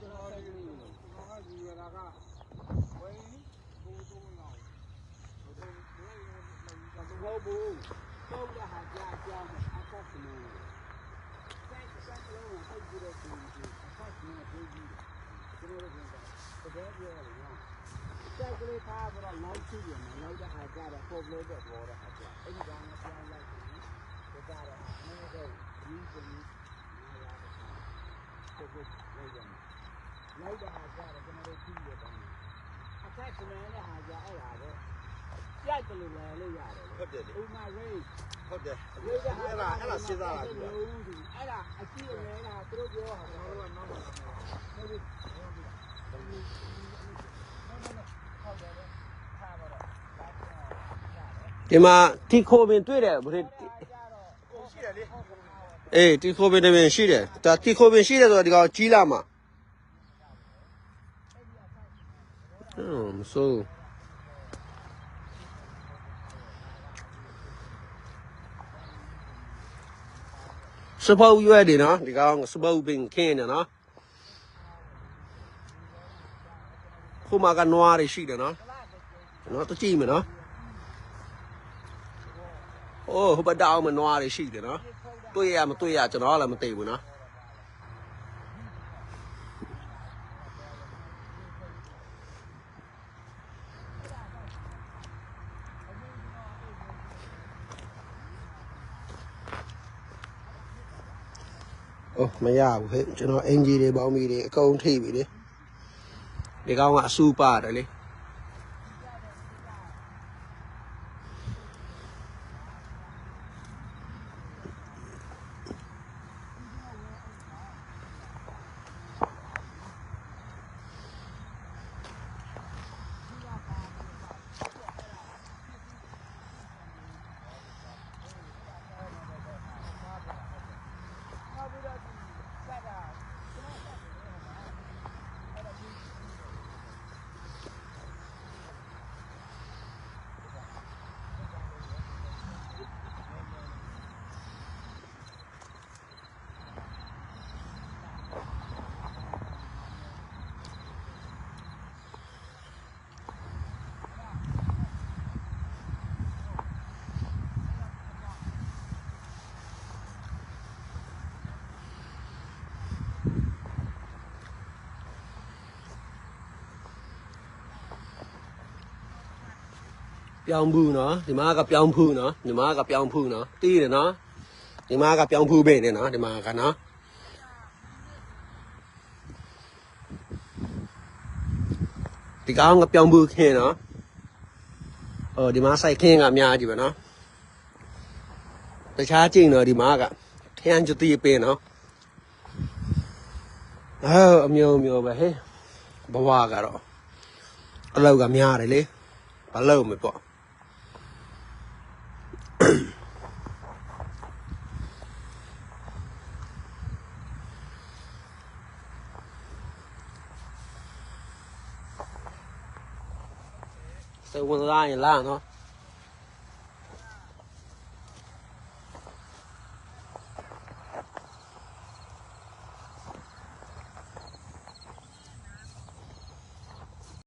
ကျွန်တော်စိတ်ကလေးလို့ငါကယူရတာကဝိုင်းဘူတုံးလောက်ဘယ်လိုလဲမဟုတ်ဘူးသုံးတဲ့ဟာကြာကြာအခက်စနေစိုက်စိုက်လုံးဟိုက်ပြီးတော့ဒီအခက်စနေပြေးပြီးကျွန်တော်တို့ကတကယ်ပြောရရင်စိုက်ကလေးထားပြီးတော့နောက်ရှိရမယ်နောက်တဲ့ဟာကြာတော့ပုံလို့တော့ပေါ်တဲ့ဟာကြာအဲ့ဒီကောင်ကပြန်လိုက်တယ်ဒါကြတော့မင်းတို့ဒီစနေနားရတယ်ပုတ်ပုတ်လိုက်ရမယ် လိုက်တဲ့ဟာကြာတော့ကျွန်တော်တို့ကြည့်ရပါတယ်အခက်စနေနဲ့ဟာကြာအဲ့ဒါပဲကြိုက်တယ်လို့လည်းလို့ရတယ်ဟုတ်တယ်လေဥမာရိတ်ဟုတ်တယ်ရိတ်တဲ့ဟာအဲ့ဒါအဲ့ဒါစဉ်းစားတာသူကအဲ့ဒါအကြည့်အလဲကသူတို့ပြောတာကျွန်တော်တို့ကနောက်မှာဟုတ်ပြီဟုတ်ပြီဟုတ်တယ်ထားပါတော့ဒီမှာတီခိုပင်တွေ့တယ်ဗရိကိုရှိတယ်လေအေးတီခိုပင်တပင်ရှိတယ်ဒါတီခိုပင်ရှိတယ်ဆိုတော့ဒီကောင်ကြီးလာမှာ ဟွန်းမဆိုးစပုတ်ရွက်တယ်နော်ဒီကောင်စပုတ်ပင်ခင်းတယ်နော်ခုမှကနွားတွေရှိတယ်နော်နော်တကြည့်မယ်နော်အိုးဟိုဘက်တောင်မှာနွားတွေရှိတယ်နော်တွေ့ရမတွေ့ရကျွန်တော်လည်းမသိဘူးနော် အိုးမရဘူးဟဲ့ကျွန်တော်အင်ဂျီတွေပေါင်းပြီးတွေအကုန်ထိပြီလေဒီကောင်ကအဆူပါတယ်လေ ပြောင်းဘူးနော်ဒီမှာကပြောင်းဖူးနော်ဒီမှာကပြောင်းဖူးနော်တီးတယ်နော်ဒီမှာကပြောင်းဖူးပဲနေနော်ဒီမှာကနော်ဒီကောင်ကပြောင်းဖူးခင်းနော်အော်ဒီမှာစိုက်ခင်းကအများကြီးပဲနော်တခြားကျင်းတော့ဒီမှာကထရန်ကျတီးပင်နော်အော်အမျိုးမျိုးပဲဟဲ့ဘဝကတော့အလောက်ကများတယ်လေဘာလို့မပေါ့ စေဝန်သားရင်လာနော်